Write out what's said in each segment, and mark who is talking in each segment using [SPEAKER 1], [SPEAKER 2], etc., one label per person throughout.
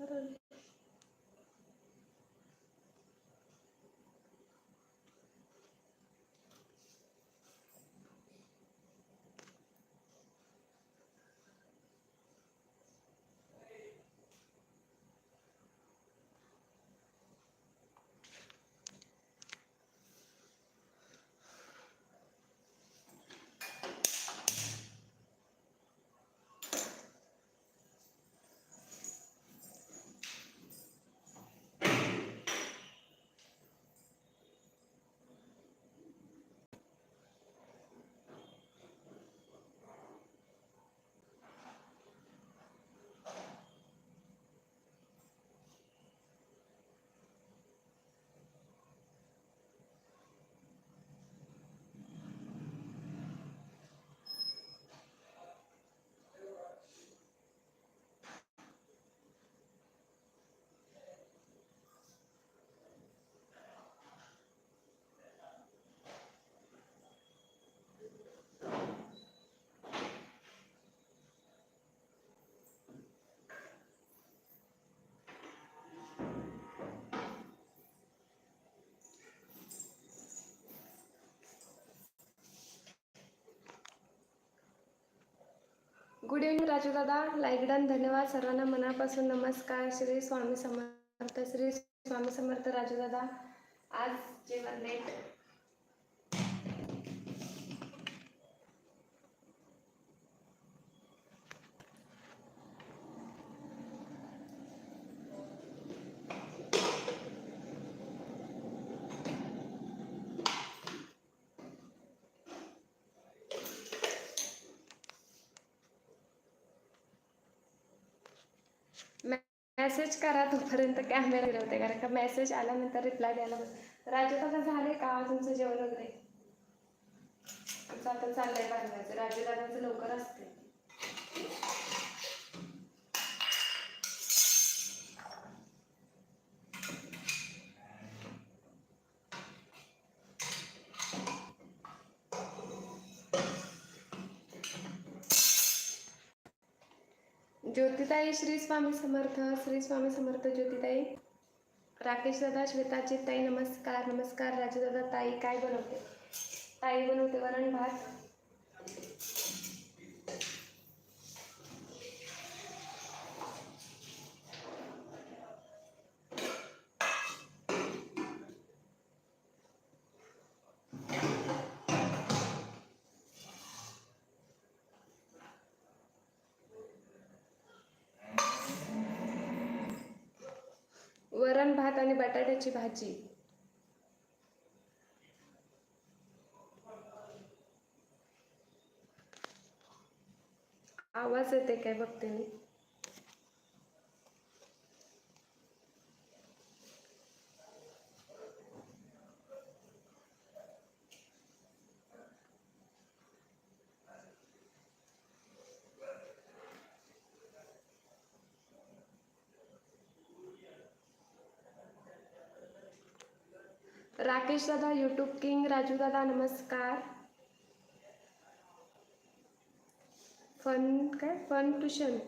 [SPEAKER 1] Parang good evening Raju दादा like done धन्यवाद सर्वांना. मनापासून नमस्कार. श्री स्वामी समर्थ श्री स्वामी समर्थ राजू दादा आज जेवण लेट मेसेज करा तोपर्यंत कॅमेरा फिरवते कारण का मेसेज आल्यानंतर रिप्लाय द्यायला बस. राजू दादा झाले का हो तुमचं जेवण वगैरे? आमचं आता चाललंय बांधायचं राजू दादाचं लवकर असते ज्योतिताई श्री स्वामी समर्थ श्री स्वामी समर्थ ज्योतिताई. राकेश दादा श्वेताची ताई नमस्कार नमस्कार राजू दादा ताई काय बनवते? ताई बनवते वरण भात वरण भात आणि भाजी. आवाज येते काय बघते मी? राकेश दादा यूट्यूब किंग राजू दादा नमस्कार. फन काय? फन ट्युशन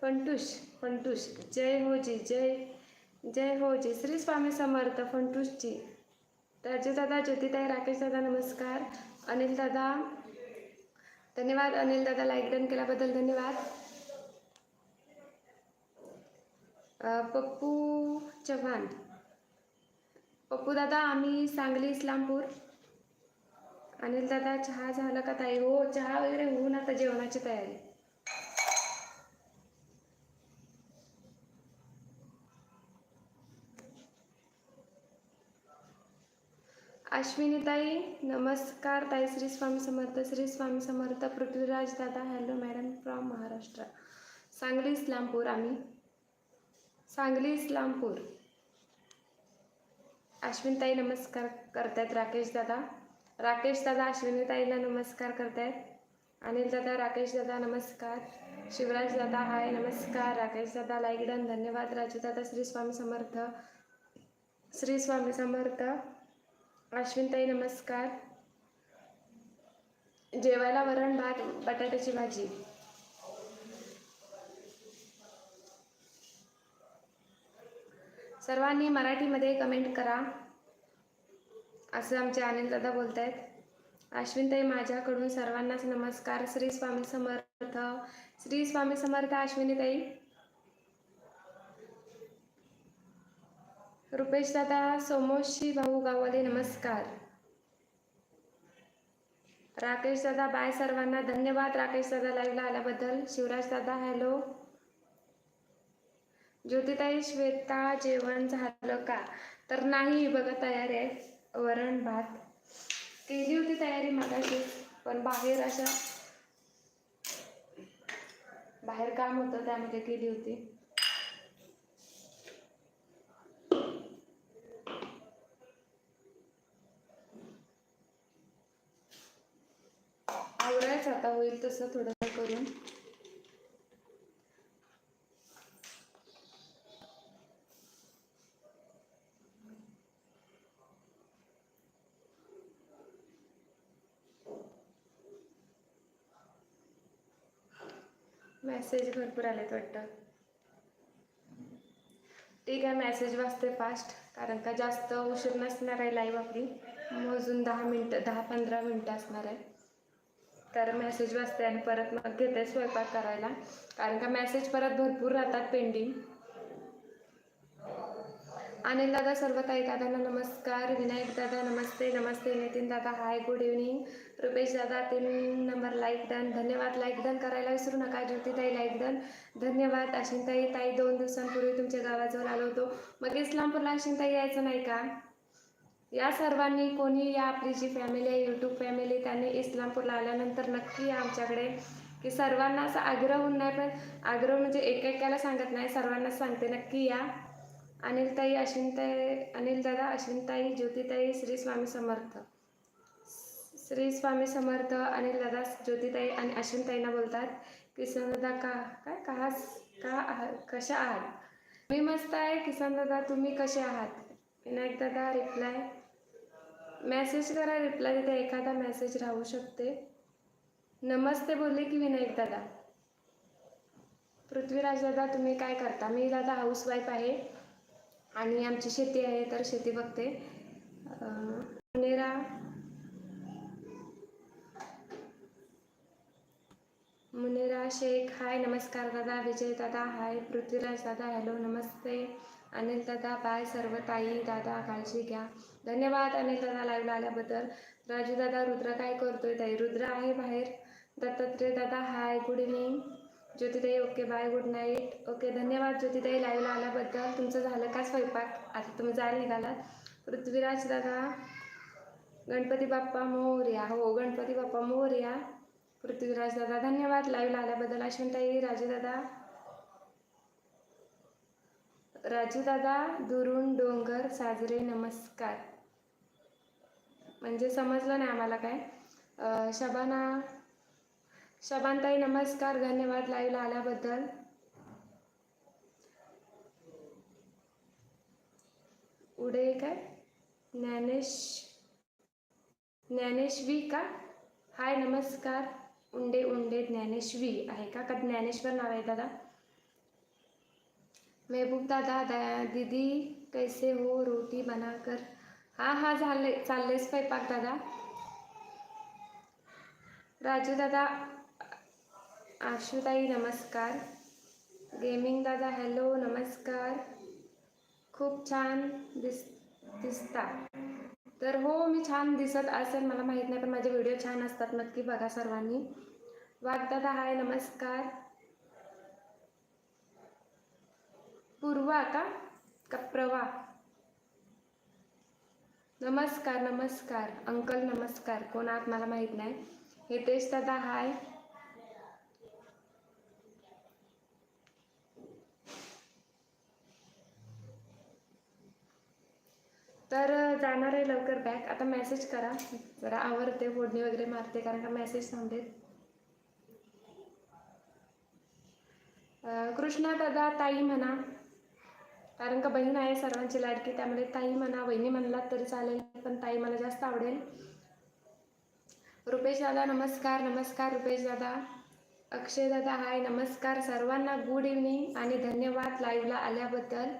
[SPEAKER 1] फंटुश फंटुश जय हो जी जय जय हो जी. श्री स्वामी समर्थ फंटुशजी राजू दादा ज्योतिताई राकेश दादा नमस्कार. अनिल दादा धन्यवाद. अनिल दादा लाईक डन केल्याबद्दल धन्यवाद. पप्पू चव्हाण. पप्पू दादा आम्ही सांगली इस्लामपूर. अनिल दादा चहा झाला का ताई? हो चहा वगैरे होऊन आता जेवणाची तयारी. अश्विनी ताई नमस्कार ताई श्री स्वामी समर्थ श्री स्वामी समर्थ पृथ्वीराज दादा hello madam from Maharashtra. Sangli Islampur आम्ही. सांगली इस्लामपूर. अश्विनताई नमस्कार करतायत राकेश दादा. राकेश दादा अश्विनीताईला नमस्कार करतायत. अनिल दादा राकेश दादा नमस्कार. शिवराज दादा हाय नमस्कार. राकेश दादा लाईकडन धन्यवाद. राजू दादा श्री स्वामी समर्थ. श्री स्वामी समर्थ. अश्विनताई नमस्कार. जेवायला वरण भात बटाट्याची भाजी. सर्वांनी मराठीमध्ये कमेंट करा. असं आमचे अनिल बोलत आहेत अश्विनताई माझ्याकडून सर्वांनाच नमस्कार. श्री स्वामी समर्थ. श्री स्वामी समर्थ अश्विनीताई. रुपेश दादा सोमोशी भाऊ गावाले नमस्कार. राकेश दादा बाय सर्वांना. धन्यवाद राकेश दादा लाईव्हला आल्याबद्दल. शिवराज दादा हॅलो ज्योतिताई श्वेता जेवण झालं का? तर नाही बघा तयारी आहे. वरण भात. केली होती तयारी मगाशी पण बाहेर अशा बाहेर काम होतं त्यामध्ये केली होती. आवडायचं आता होईल तसं थोडं करून. मेसेज भरपूर आलेत वाटतं. ठीक आहे मेसेज वाचते फास्ट कारण का जास्त उशीर नसणार आहे लाईव्ह आपली. मोजून दहा मिनटं दहा पंधरा मिनटं असणार आहे. तर मेसेज वाचते आणि परत मग घेते स्वयंपाक करायला. कारण का मेसेज परत भरपूर राहतात पेंडिंग अनिल दादा सर्व ताई दादांना नमस्कार. विनायक दादा नमस्ते नमस्ते. नितीन दादा हाय गुड इव्हनिंग रुपेश दादा तीन नंबर लाईक डन धन्यवाद. लाईक डन करायला विसरू नका. ज्योतिताई लाईक डन धन्यवाद. अशिंताई ताई दोन दिवसांपूर्वी तुमच्या गावाजवळ आलो होतो. मग इस्लामपूरला अशिंताई यायचं नाही का? या सर्वांनी कोणी या आपली जी फॅमिली आहे यूट्यूब फॅमिली त्यांनी इस्लामपूरला आल्यानंतर नक्की या आमच्याकडे की सर्वांना असा आग्रह होऊन नाही पण आग्रह म्हणजे एकेकाला सांगत नाही. सर्वांनाच सांगते नक्की या. अनिलताई अश्विनताई अनिल दादा अश्विनताई ज्योतिताई श्री स्वामी समर्थ. श्री स्वामी समर्थ अनिल दादा ज्योतिताई आणि अश्विनताईंना बोलतात किसन दादा का काय का का आहात कशा आहात? मी मस्त आहे किसन दादा तुम्ही कसे आहात? विनायक दादा रिप्लाय मेसेज करा रिप्लाय तिथे एखादा मेसेज राहू शकते. नमस्ते बोलले की विनायक दादा पृथ्वीराज दादा तुम्ही काय करता? मी दादा हाऊसवाईफ आहे. आणि आमची शेती आहे तर शेती बघते. मुनेरा मुनेरा शेख हाय नमस्कार दादा. विजय दादा हाय. पृथ्वीराज दादा हॅलो नमस्ते. अनिल दादा बाय. सर्व ताई दादा काळजी घ्या. धन्यवाद अनिल दादा लाईव्हला आल्याबद्दल. राजू दादा रुद्र काय करतोय ताई? रुद्र आहे बाहेर. दत्तात्रय दादा हाय. गुड इव्हनिंग ज्योतिताई okay bye good night okay धन्यवाद ज्योतिताई लाईव्हला आल्याबद्दल. तुमचं झालं का स्वयंपाक? आता तुम्ही जायला निघालात. पृथ्वीराज दादा गणपती बाप्पा मोर्या. हो गणपती बाप्पा मोर्या. पृथ्वीराज दादा धन्यवाद. लाईव्हला आल्याबद्दल. अश्विनताई राजू दादा. राजू दादा दुरून डोंगर साजरे नमस्कार. म्हणजे समजलं नाही आम्हाला काय. शबाना शबानताई नमस्कार. धन्यवाद लाईव्हला आल्याबद्दल. उडे काय? ज्ञानेश ज्ञानेश्वी का? हाय नमस्कार. उंडे उंडे ज्ञानेश्वी आहे का? का ज्ञानेश्वर नाव आहे दादा? मेहबूब दादा दया दीदी कैसे हो? रोटी बनाकर. हा हा झाले चालले स्वयंपाक दादा. राजू दादा आशुताई नमस्कार. गेमिंग दादा हॅलो नमस्कार. खूप छान दिस दिसता. तर हो मी छान दिसत असेल मला माहीत नाही पण माझे व्हिडिओ छान असतात नक्की बघा सर्वांनी. वागदादा हाय नमस्कार. पूर्वा का? का प्रवा? नमस्कार नमस्कार. अंकल नमस्कार. कोण आहात? मला माहीत नाही. हितेश दादा हाय. तर जाणार आहे लवकर बॅक आता मेसेज करा. जरा आवडते फोडणी वगैरे मारते कारण का मेसेज थांबलेत. कृष्णा दादा ताई म्हणा. कारण का बहीण आहे सर्वांची लाडकी त्यामुळे ताई म्हणा बहिणी म्हणलात तरी चालेल पण ताई मला जास्त आवडेल. रुपेश दादा नमस्कार नमस्कार रुपेश दादा. अक्षय दादा हाय नमस्कार. सर्वांना गुड इव्हनिंग आणि धन्यवाद लाईव्हला आल्याबद्दल.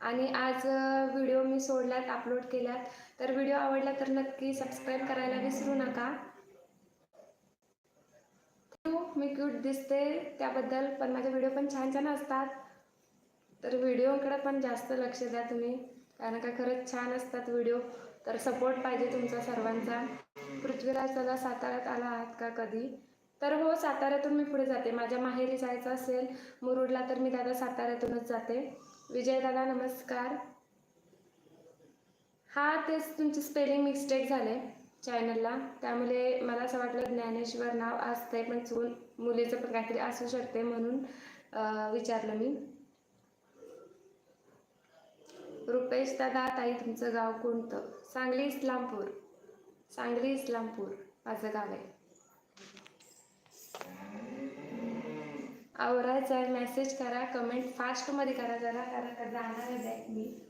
[SPEAKER 1] आणि आज व्हिडिओ मी सोडल्यात अपलोड केल्यात तर व्हिडिओ आवडला तर नक्की सबस्क्राईब करायला विसरू नका. मी क्यूट दिसते त्याबद्दल पण माझे व्हिडिओ पण छान छान असतात. तर व्हिडिओकडे पण जास्त लक्ष द्या तुम्ही कारण का खरंच छान असतात व्हिडिओ. तर सपोर्ट पाहिजे तुमचा सर्वांचा. पृथ्वीराज दादा साताऱ्यात आला आहात का कधी? तर हो साताऱ्यातून मी पुढे जाते. माझ्या माहेरी जायचं असेल मुरुडला तर मी दादा साताऱ्यातूनच जाते. विजय दादा नमस्कार. हा तेच तुमची स्पेलिंग मिस्टेक झाले चॅनलला त्यामुळे मला असं वाटलं ज्ञानेश्वर नाव असतंय पण चुकून मुलीचं पण काहीतरी असू शकते म्हणून विचारलं मी. रुपेश दादा ताई तुमचं गाव कोणतं? सांगली इस्लामपूर. सांगली इस्लामपूर. माझं गाव आहे. आवरायचं आहे मेसेज करा कमेंट फास्टमध्ये करा जरा कारण का जाणार आहे बॅक मी.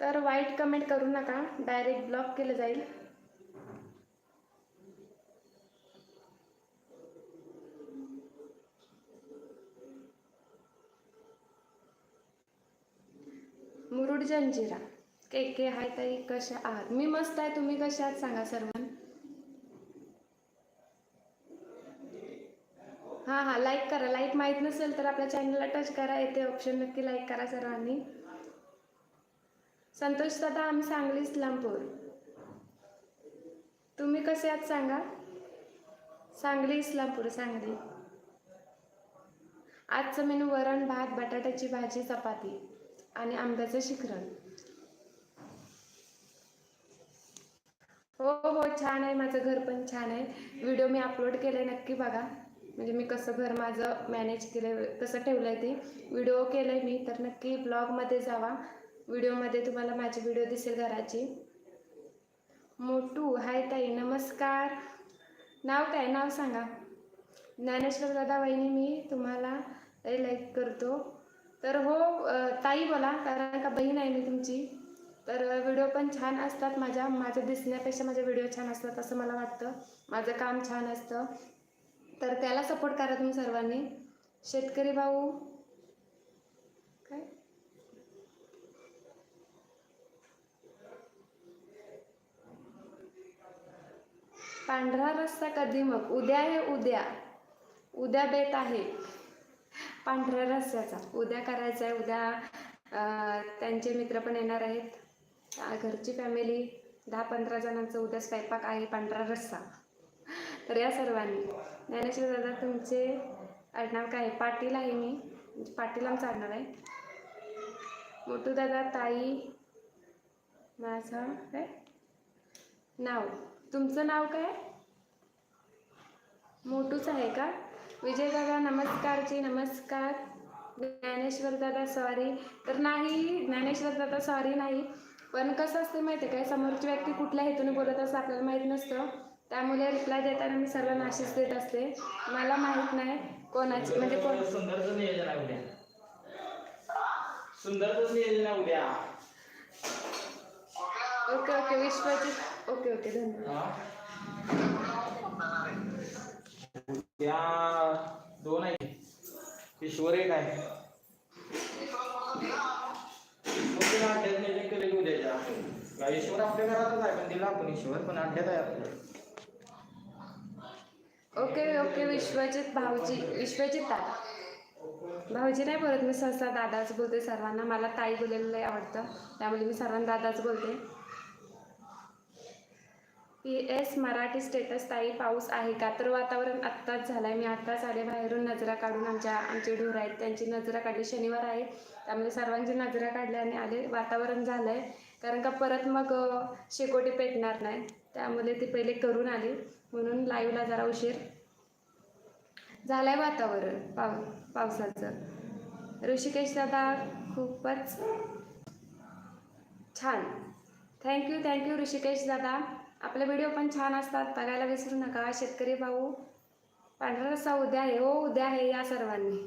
[SPEAKER 1] तर वाईट कमेंट करू नका. डायरेक्ट ब्लॉक केलं जाईल. मुरुड जंजिरा के के हाय ताई कशा आहात? मी मस्त आहे. तुम्ही कशा आहात? सांगा सर्वांना. हां हां लाईक करा. लाईक माहीत नसेल तर आपल्या चॅनलला टच करा. येते ऑप्शन नक्की लाईक करा सर्वांनी. संतोष दादा आम्ही सांगली इस्लामपूर. तुम्ही कसे आहात सांगा? सांगली इस्लामपूर सांगली. आजचं मेनू वरण भात बटाट्याची भाजी चपाती आणि आंब्याचं शिखरण हो हो छान आहे. माझं घर पण छान आहे. व्हिडिओ मी अपलोड केलाय नक्की बघा. म्हणजे मी कसं घर माझं मॅनेज केलं कसं ठेवलं आहे ते. व्हिडिओ केलं आहे मी तर नक्की ब्लॉगमध्ये जावा. व्हिडिओमध्ये तुम्हाला माझी व्हिडिओ दिसेल घराची. मोटू हाय ताई नमस्कार. नाव काय? नाव सांगा. ज्ञानेश्वर दादा वहिनी मी तुम्हाला लाईक करतो. तर हो ताई बोला कारण का बहीण आहे मी तुमची. तर व्हिडिओ पण छान असतात माझ्या. माझ्या दिसण्यापेक्षा माझे व्हिडिओ छान असतात असं मला वाटतं. माझं काम छान असतं. तर त्याला सपोर्ट करा तुम्ही सर्वांनी. शेतकरी भाऊ पांढरा रस्सा कधी मग? उद्या आहे उद्या. उद्या बेत आहे. पांढऱ्या रस्त्याचा उद्या करायचा आहे उद्या त्यांचे मित्र पण येणार आहेत. घरची फॅमिली दहा पंधरा जणांचं उद्या स्वयंपाक आहे पांढरा रस्सा. तर या सर्वांनी. ज्ञानेश्वर दादा तुमचे आडनाव काय आहे? पाटील आहे मी. म्हणजे पाटील आमचं आडनाव आहे. मोठू दादा ताई माझं काय? नाव. तुमचं नाव काय? मोठूच आहे का? विजय दादा नमस्कारजी नमस्कार. ज्ञानेश्वर दादा सॉरी तर नाही ज्ञानेश्वर दादा सॉरी नाही. पण कसं असते माहिती आहे काय? समोरची व्यक्ती कुठल्या हेतूने बोलत असं आपल्याला माहीत नसतं. त्यामुळे रिप्लाय देताना मी सर्व नाशिस देत असते. मला माहीत नाही कोणाची म्हणजे कोण?
[SPEAKER 2] सुंदरच नियोजन आहे उद्या. सुंदरच नियोजन आहे उद्या.
[SPEAKER 1] Okay okay. Vishwajit okay okay धन्यवाद
[SPEAKER 2] उद्या दोन आहे. ईश्वर एक आहे. अड्ड्यात नियोजन केलं उद्याच्या ईश्वर आपल्या घरातच आहे पण दिला आपण ईश्वर पण अड्ड्यात आहे आपल्या
[SPEAKER 1] ओके ओके विश्वजित भाऊजी विश्वजित दादा भाऊजी नाही बोलत मी सहसा दादाच बोलते सर्वांना. मला ताई बोलायला लय आवडतं. त्यामुळे मी सर्वांना दादाच बोलते. पी एस मराठी स्टेटस ताई पाऊस आहे का? तर वातावरण आत्ताच झालं आहे मी आत्ताच आले बाहेरून. नजरा काढून आमच्या आमचे ढोर आहेत. त्यांची नजरा काढली. शनिवार आहे. त्यामुळे सर्वांची नजरा काढल्या आणि आले. वातावरण झालं आहे कारण का परत मग शेकोटी पेटणार नाही. त्यामुळे ते पहिले करून आले. म्हणून लाईव्हला जरा उशीर. झालंय वातावरण पाव पावसाचं. ऋषिकेश दादा खूपच छान. थँक्यू थँक्यू ऋषिकेश दादा. आपले व्हिडिओ पण छान असतात. बघायला विसरू नका. शेतकरी भाऊ पांढरा रस्सा उद्या आहे. हो उद्या आहे या सर्वांनी.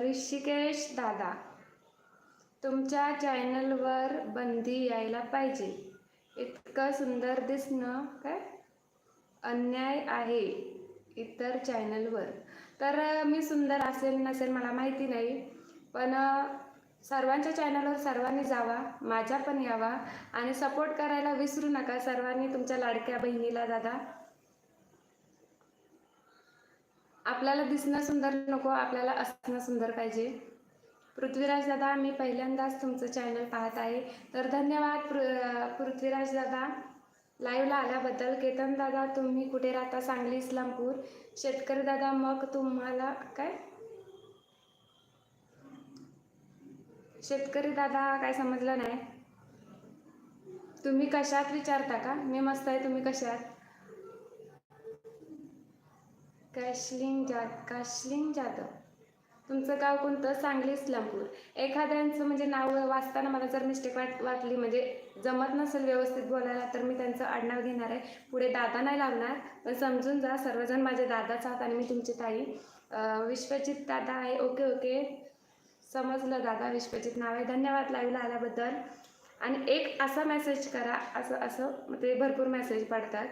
[SPEAKER 1] ऋषिकेश दादा तुमच्या चॅनलवर बंदी यायला पाहिजे. इतकं सुंदर दिसणं काय? अन्याय आहे इतर चॅनलवर तर मी सुंदर असेल नसेल मला माहिती नाही. पण सर्वांच्या चॅनलवर सर्वांनी जावा माझ्या पण यावा आणि सपोर्ट करायला विसरू नका. सर्वांनी तुमच्या लाडक्या बहिणीला दादा आपल्याला दिसणं सुंदर नको आपल्याला असणं सुंदर पाहिजे. पृथ्वीराज दादा मी पहिल्यांदाच तुमचं चॅनल पाहत आहे. तर धन्यवाद पृ पृथ्वीराज दादा. लाईव्हला आल्याबद्दल. केतन दादा तुम्ही कुठे राहता? सांगली इस्लामपूर. शेतकरी दादा मग तुम्हाला काय? शेतकरी दादा काय समजलं नाही. तुम्ही कशात विचारता का? मी मस्त आहे. तुम्ही कशात? कॅशलिंग जात कॅशलिंग जाधव. तुमचं गाव कोणतं? सांगली इस्लामपूर. एखाद्यांचं म्हणजे नाव वाचताना मला जर मिस्टेक वाट वाटली म्हणजे जमत नसेल व्यवस्थित बोलायला तर मी त्यांचं आडनाव घेणार आहे. पुढे दादा नाही लावणार पण समजून जा. सर्वजण माझे दादाच आहात आणि मी तुमची ताई. विश्वजित दादा आहे. Okay okay. समजलं दादा विश्वजित नाव आहे. धन्यवाद लाईव्हला आल्याबद्दल. आणि एक असा मेसेज करा असं असं ते भरपूर मेसेज पडतात.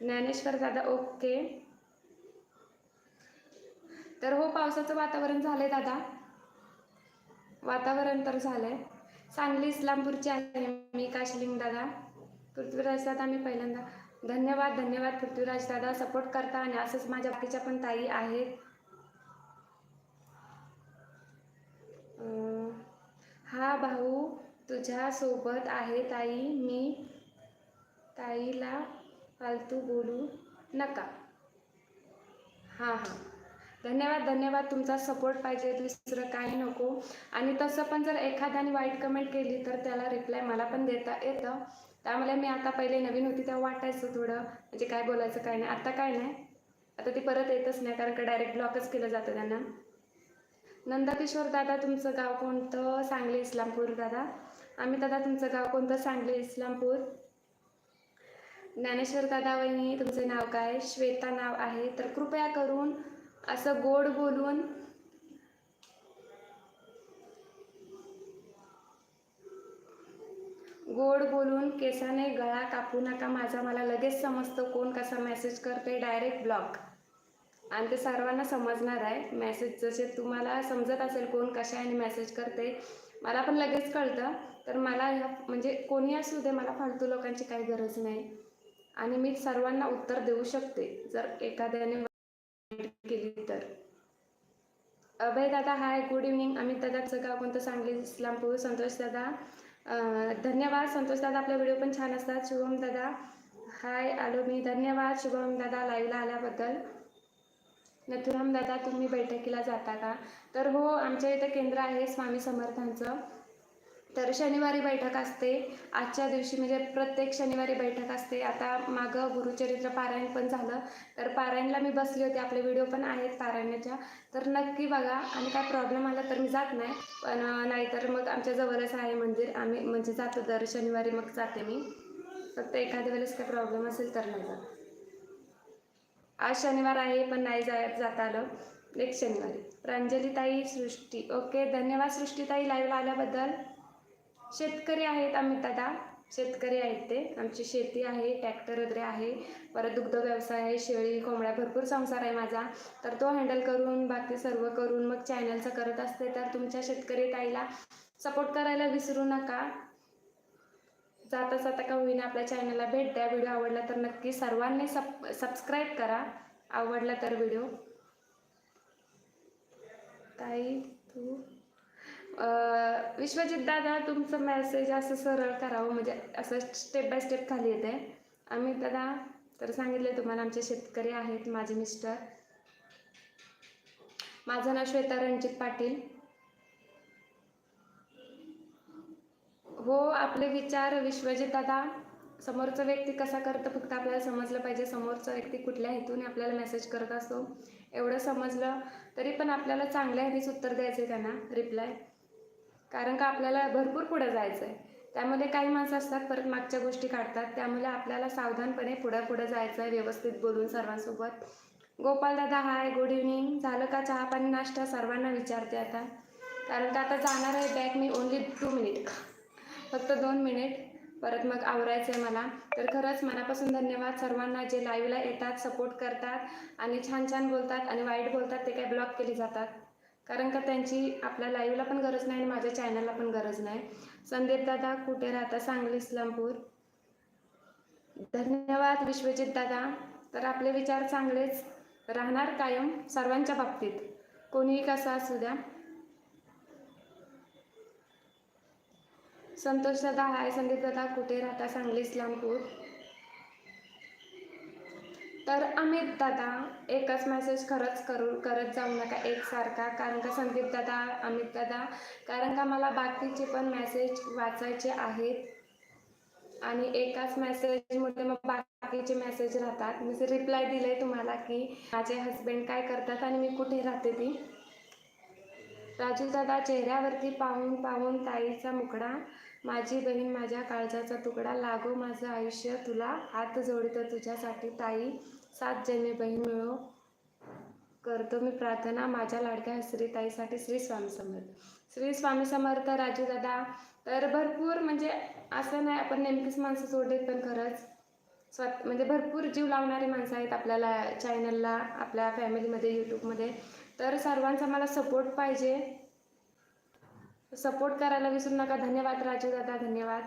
[SPEAKER 1] ज्ञानेश्वर दादा ओके. तर हो पावसाचं वातावरण झालंय दादा. वातावरण तर झालंय. सांगली इस्लामपूरची आहे मी काशलिंग दादा. पृथ्वीराज दादा मी पहिल्यांदा. धन्यवाद धन्यवाद पृथ्वीराज दादा. सपोर्ट करता आणि असंच माझ्या बाकीच्या पण ताई आहेत. हा भाऊ तुझ्या सोबत आहे ताई. मी ताईला फालतू बोलू नका. हां हां. धन्यवाद धन्यवाद. तुमचा सपोर्ट पाहिजे दुसरं काही नको. आणि तसं पण जर एखाद्याने वाईट कमेंट केली तर त्याला रिप्लाय मला पण देता येतं. त्यामुळे मी आता पहिले नवीन होती तेव्हा वाटायचं थोडं. म्हणजे काय बोलायचं काय नाही. आता काय नाही. आता ती परत येतच नाही कारण का डायरेक्ट ब्लॉकच केलं जातं त्यांना. नंदकिशोर दादा तुमचं गाव कोणतं? सांगली इस्लामपूर दादा. आम्ही दादा तुमचं गाव कोणतं? सांगली इस्लामपूर. ज्ञानेश्वर दादा वहिनी तुमचे नाव काय? श्वेता नाव आहे. तर कृपया करून असं गोड बोलून गोड बोलून केसाने गळा कापू नका. माझा मला लगेच समजतं कोण कसा मेसेज करते डायरेक्ट ब्लॉक आणि ते सर्वांना समजणार आहे. मेसेज जसे तुम्हाला समजत असेल कोण कशाने मेसेज करते मला पण लगेच कळतं. तर मला ह्या म्हणजे कोणी असू दे मला फालतू लोकांची काही गरज नाही. आणि मी सर्वांना उत्तर देऊ शकते. जर एखाद्याने केली तर. अभय दादा हाय गुड इव्हनिंग अमित दादाचं गाव कोणतं सांगली इस्लामपूर. संतोष दादा धन्यवाद. संतोष दादा आपला व्हिडिओ पण छान असतात. शुभम दादा हाय आलो मी. धन्यवाद. शुभम दादा लाईव्हला आल्याबद्दल. नथुराम दादा तुम्ही बैठकीला जाता का? तर हो आमच्या इथं केंद्र आहे स्वामी समर्थांचं. तर शनिवारी बैठक असते. आजच्या दिवशी म्हणजे प्रत्येक शनिवारी बैठक असते. आता मागं गुरुचरित्र पारायण पण झालं. तर पारायणला मी बसली होती. आपले व्हिडिओ पण आहेत पारायणाच्या. तर नक्की बघा. आणि काय प्रॉब्लेम आला तर मी जात नाही. पण नाहीतर मग आमच्या जवळच आहे मंदिर. आम्ही म्हणजे जातो. दर शनिवारी मग जाते मी. फक्त एखाद्या वेळेस काय प्रॉब्लेम असेल तर नाही जात. आज शनिवार आहे पण नाही जाय जाता आलं. नेक्स्ट शनिवारी. प्रांजलीताई सृष्टी. ओके. धन्यवाद सृष्टीताई लाईव्ह आल्याबद्दल. शेतकरी आहेत आम्ही दादा. शेतकरी आहेत ते. आमची शेती आहे ट्रॅक्टर वगैरे आहे. परत दुग्ध व्यवसाय आहे शेळी कोंबड्या भरपूर संसार आहे माझा. तर तो हँडल करून बाकी सर्व करून मग चॅनलचं करत असते. तर तुमच्या शेतकरी ताईला सपोर्ट करायला विसरू नका. जाता जाता का होईना आपल्या चॅनलला भेट द्या. व्हिडिओ आवडला तर नक्की सर्वांनी सब सबस्क्राईब करा. आवडला तर व्हिडिओ. ताई तू? विश्वजित दादा तुमचं मेसेज असं सरळ करावं म्हणजे असं स्टेप बाय स्टेप खाली येते आम्ही दादा तर सांगितले तुम्हाला आमचे शेतकरी आहेत माझे मिस्टर माझं नाव श्वेता रणजित पाटील. हो आपले विचार विश्वजित दादा समोरचा व्यक्ती कसा करतं फक्त आपल्याला समजलं पाहिजे. समोरचा व्यक्ती कुठल्या हेतूने आपल्याला मेसेज करत असतो? एवढं समजलं तरी पण आपल्याला चांगल्या ह्यानेच उत्तर द्यायचं आहे त्यांना रिप्लाय कारण का आपल्याला भरपूर पुढं जायचं आहे त्यामध्ये काही माणसं असतात परत मागच्या गोष्टी काढतात. त्यामुळे आपल्याला सावधानपणे पुढं पुढं जायचं आहे व्यवस्थित बोलून सर्वांसोबत. गोपाल दादा हाय गुड इव्हनिंग झालं का चहा पाणी नाश्ता? सर्वांना विचारते आता. कारण का आता जाणार आहे बॅक मी ओनली टू मिनिट फक्त दोन मिनिट परत मग आवरायचं आहे मला. तर खरंच मनापासून धन्यवाद. सर्वांना जे लाईव्हला येतात सपोर्ट करतात आणि छान छान बोलतात आणि वाईट बोलतात ते काय ब्लॉक केले जातात. कारण का त्यांची आपल्या लाईव्हला पण गरज नाही आणि माझ्या चॅनलला पण गरज नाही. संदीप दादा कुठे राहता? सांगली इस्लामपूर. धन्यवाद विश्वजित दादा. तर आपले विचार चांगलेच राहणार कायम सर्वांच्या बाबतीत. कोणीही कसा असू द्या. संतोष दादा हाय संदीप दादा कुठे राहता? सांगली इस्लामपूर. तर अमित दादा एकच मेसेज खरंच करू करत जाऊ नका एकसारखा. कारण का संदीप दादा अमित दादा कारण का मला बाकीचे पण मेसेज वाचायचे आहेत. आणि एकाच मेसेजमध्ये मग बाकीचे मेसेज राहतात. मी रिप्लाय दिले तुम्हाला की माझे हस्बंड काय करतात आणि मी कुठे राहते ती? राजू दादा चेहऱ्यावरती पाहून पाहून ताईचा मुकडा माझी बहीण माझ्या काळजाचा तुकडा लागो माझं आयुष्य तुला हात जोडतं तुझ्यासाठी ताई. सात जन्मे बहीण मिळो करतो मी प्रार्थना माझ्या लाडक्या श्री ताईसाठी श्री स्वामी समर्थ. श्री स्वामी समर्थ राजू दादा तर भरपूर म्हणजे असं नाही आपण नेमकीच माणसं सोडलीत पण खरंच स्वत म्हणजे भरपूर जीव लावणारी माणसं आहेत आपल्याला चॅनलला आपल्या फॅमिलीमध्ये यूट्यूबमध्ये तर सर्वांचा मला सपोर्ट पाहिजे. सपोर्ट करायला विसरू नका. धन्यवाद राजू दादा धन्यवाद.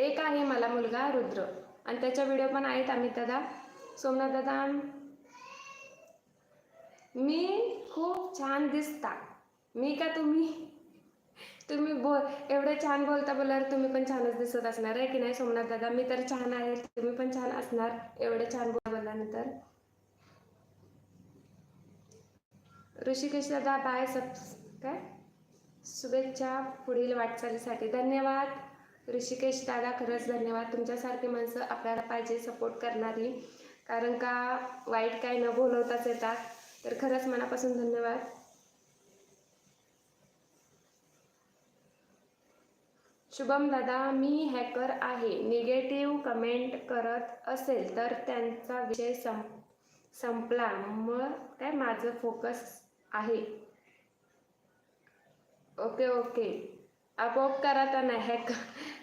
[SPEAKER 1] एक आहे मला मुलगा रुद्र. आणि त्याच्या व्हिडिओ पण आहेत अमित दादा. सोमनाथ दादा मी खूप छान दिसता. मी का तुम्ही? तुम्ही बोल एवढं छान बोलता बोलल्यावर तुम्ही पण छानच दिसत असणार आहे की नाही? सोमनाथ दादा मी तर छान आहे तुम्ही पण छान असणार एवढं छान बोल बोलल्यानंतर. ऋषिकेश दादा बाय सब काय? शुभेच्छा पुढील वाटचालीसाठी. धन्यवाद. ऋषिकेश दादा खरंच धन्यवाद. तुमच्यासारखी माणसं आपल्याला पाहिजे सपोर्ट करणारी. कारण का वाईट काय न बोलवताच येतात. तर खरंच मनापासून धन्यवाद. शुभम दादा मी हॅकर आहे. निगेटिव्ह कमेंट करत असेल तर त्यांचा विषय सं संपला. मग काय माझं फोकस आहे? Okay okay. आपोआप करा तर नाही. हॅक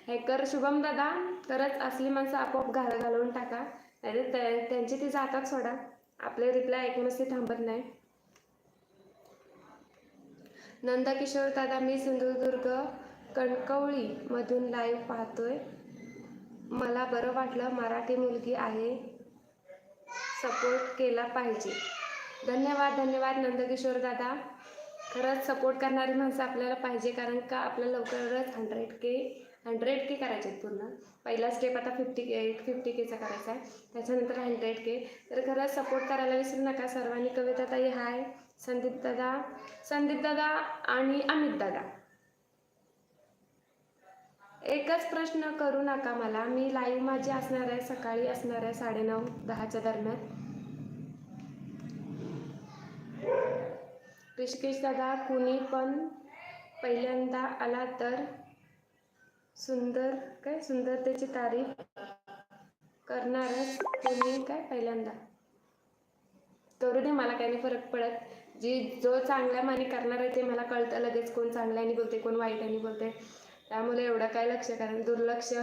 [SPEAKER 1] हॅकर शुभम दादा तरच असली माणसं आपोआप घाल घालवून टाका. नाही त्या त्यांची ती जातात सोडा. आपले रिप्लाय ऐकूनच ते थांबत नाही. नंदकिशोर दादा मी सिंधुदुर्ग कणकवळीमधून लाईव्ह पाहतोय. मला बरं वाटलं मराठी मुलगी आहे. सपोर्ट केला पाहिजे. धन्यवाद धन्यवाद नंदकिशोर दादा. खरंच सपोर्ट करणारी माणसं आपल्याला पाहिजे कारण का आपल्याला लवकरच हंड्रेड के हंड्रेड के करायचे आहेत पूर्ण. पहिला स्टेप आता फिफ्टी के फिफ्टी केचा करायचा आहे. त्याच्यानंतर हंड्रेड के तर खरंच सपोर्ट करायला विसरू नका. सर्वांनी कविता ताई हाय संदीप दादा संदीप दादा आणि अमित दादा. एकच प्रश्न करू नका मला. मी लाईव्ह माझी असणार आहे सकाळी असणार आहे साडेनऊ दहाच्या दरम्यान. ऋषिकेश दादा कुणी पण पहिल्यांदा आला तर सुंदर काय सुंदरतेची तारीफ करणारच कुणी काय पहिल्यांदा? करू दे मला काही नाही फरक पडत. जी जो चांगल्या माने करणार आहे ते मला कळतं लगेच कोण चांगल्याने बोलते कोण वाईटाने बोलते त्यामुळे एवढं काय लक्ष कारण दुर्लक्ष.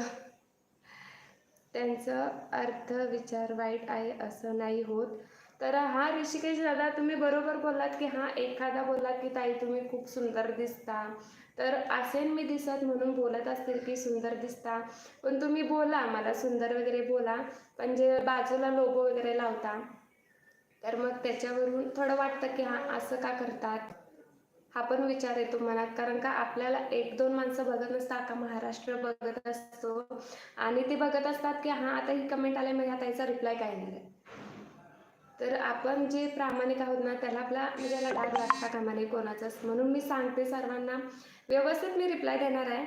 [SPEAKER 1] त्यांचं अर्थ विचार वाईट आहे असं नाही होत. तर हा ऋषिकेश दादा तुम्ही बरोबर बोललात की हा एखादा बोललात की ताई तुम्ही खूप सुंदर दिसता. तर असेन मी दिसत म्हणून बोलत असतील की सुंदर दिसता. पण तुम्ही बोला मला सुंदर वगैरे बोला. पण जे बाजूला लोगो वगैरे लावता तर मग त्याच्यावरून थोडं वाटतं की हा असं का करतात? हा पण विचार येतो मनात. कारण का आपल्याला एक दोन माणसं बघत नसतं का महाराष्ट्र बघत असतो. आणि ते बघत असतात की हां आता ही कमेंट आले म्हणजे आता याचा रिप्लाय काय येणार आहे तर आपण जे प्रामाणिक आहोत ना त्याला आपला म्हणजे याला डाग लागता कामा नये कोणाचाच. म्हणून मी सांगते सर्वांना व्यवस्थित मी रिप्लाय देणार आहे.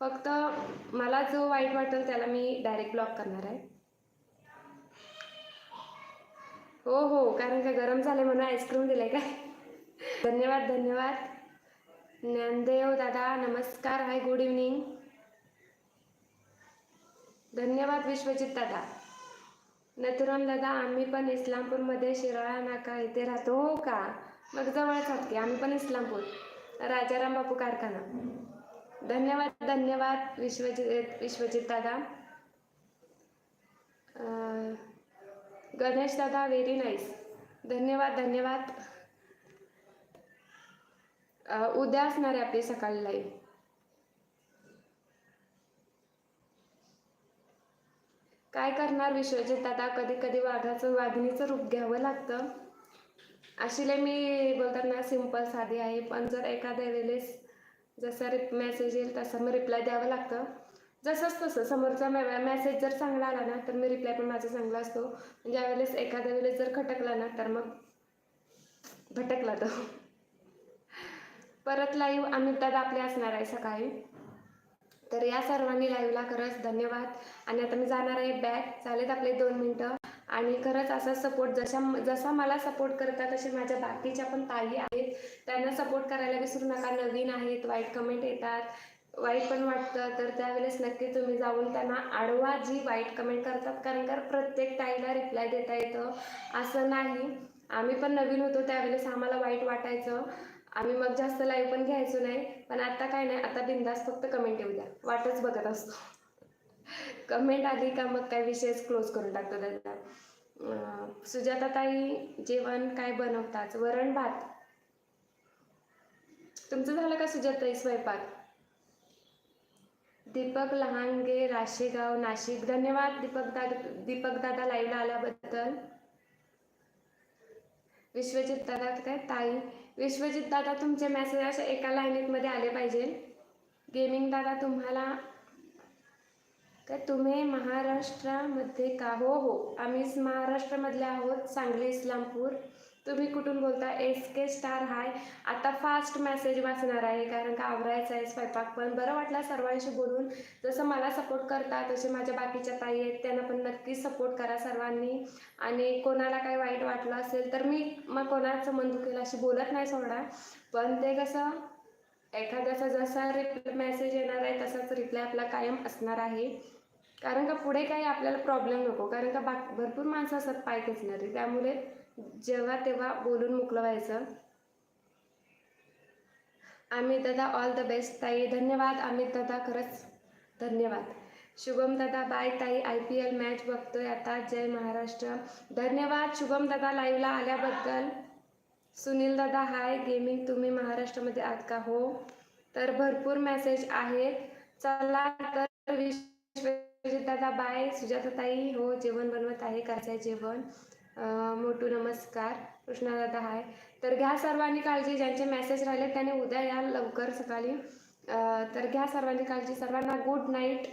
[SPEAKER 1] फक्त मला जो वाईट वाटेल त्याला मी डायरेक्ट ब्लॉक करणार आहे. हो हो कारण का गरम झाले म्हणून आईस्क्रीम दिले काय धन्यवाद धन्यवाद. ज्ञानदेव दादा नमस्कार. हाय गुड इव्हनिंग धन्यवाद विश्वजित दादा. नथुराम दादा आम्ही पण इस्लामपूरमध्ये शिराळा नाका इथे राहतो हो का? मग जवळच आहोत की आम्ही पण इस्लामपूर. राजाराम बापू कारखाना. धन्यवाद धन्यवाद विश्वजित विश्वजित दादा. गणेश दादा व्हेरी नाईस धन्यवाद धन्यवाद. उद्या असणार आहे आपली सकाळी लाईव्ह काय करणार विश्वजित? दादा कधी कधी वाघाचं वाघिणीचं रूप घ्यावं लागतं. अशिले मी बोलतात ना सिंपल साधी आहे. पण जर एखाद्या वेळेस जसा रिप मेसेज येईल तसा मी रिप्लाय द्यावं लागतं. जसंच तसं समोरचा मेसेज जर चांगला आला ना तर मी रिप्लाय पण माझा चांगला असतो. म्हणजे ज्या वेळेस एखाद्या वेळेस जर खटकला ना तर मग भटकला तो. परत लाईव्ह अमित दादा आपले असणार आहे सकाळी. तर या सर्वांनी लाईव्हला खरंच धन्यवाद. आणि आता मी जाणार आहे बॅक चालेल आपले दोन मिनटं. आणि खरंच असा सपोर्ट जशा जसा मला सपोर्ट करतात तसे माझ्या बाकीच्या पण ताई आहेत. त्यांना सपोर्ट करायला विसरू नका. नवीन आहेत वाईट कमेंट येतात. वाईट पण वाटतं. तर त्यावेळेस नक्की तुम्ही जाऊन त्यांना आडवा जी वाईट कमेंट करतात कारण का प्रत्येक ताईला रिप्लाय देता येतं. असं नाही. आम्ही पण नवीन होतो त्यावेळेस आम्हाला वाईट वाटायचं. आम्ही मग जास्त लाईव्ह पण घ्यायचो नाही पण आता काय नाही आता बिंदास फक्त कमेंट येऊ द्या. वाटच बघत असतो. कमेंट आली का मग काय विषयच क्लोज करून टाकतो त्याचा. सुजाता ताई जेवण काय बनवतात? वरण भात. तुमचं झालं का सुजाताई स्वयंपाक? दीपक लहानगे राशेगाव नाशिक. धन्यवाद दीपक दादा दीपक दादा लाईव्हला आल्याबद्दल. विश्वजित दादा काय ताई? विश्वजित दादा तुमचे मेसेज असे एका लाईनीतमध्ये आले पाहिजे. गेमिंग दादा तुम्हाला काय तुम्ही महाराष्ट्रामध्ये का? हो हो. आम्ही महाराष्ट्रामधले आहोत सांगली इस्लामपूर. तुम्ही कुठून बोलता? S K star hi. आता फास्ट मेसेज वाचणार आहे कारण का आवरायचं आहे स्वयंपाक पण. बरं वाटलं सर्वांशी बोलून. जसं मला सपोर्ट करता तसे माझ्या बाकीच्या ताई आहेत त्यांना पण नक्की सपोर्ट करा सर्वांनी. आणि कोणाला काही वाईट वाटलं असेल तर मी मग कोणाचं मन दुखेल अशी बोलत नाही सोडा. पण ते कसं एखाद्याचा जसा रिप मेसेज येणार आहे तसाच रिप्लाय आपला कायम असणार आहे. कारण का पुढे काही आपल्याला प्रॉब्लेम नको. कारण का बा भरपूर माणसं असतात पाय खेचणारी. त्यामुळे जेव्हा तेव्हा बोलून मोकळं व्हायचं. आम्ही दादा ऑल द बेस्ट ताई. धन्यवाद. आम्ही दादा खरंच धन्यवाद. शुभम दादा बाय ताई. आय पी एल मॅच बघतोय आता. जय महाराष्ट्र. धन्यवाद. शुभम दादा लाईव्हला आल्याबद्दल. सुनील दादा हाय गेमिंग तुम्ही महाराष्ट्रामध्ये आहात का? हो. तर भरपूर मेसेज आहेत. चला तर विश्वजित दादा बाय सुजाता ताई हो. जेवण बनवत आहे. करायचं जेवण? मोटू नमस्कार. कृष्णादादा हाय. तर घ्या सर्वांनी काळजी. ज्यांचे मेसेज राहिले त्याने उद्या या लवकर सकाळी. तर घ्या सर्वांनी काळजी. सर्वांना गुड नाईट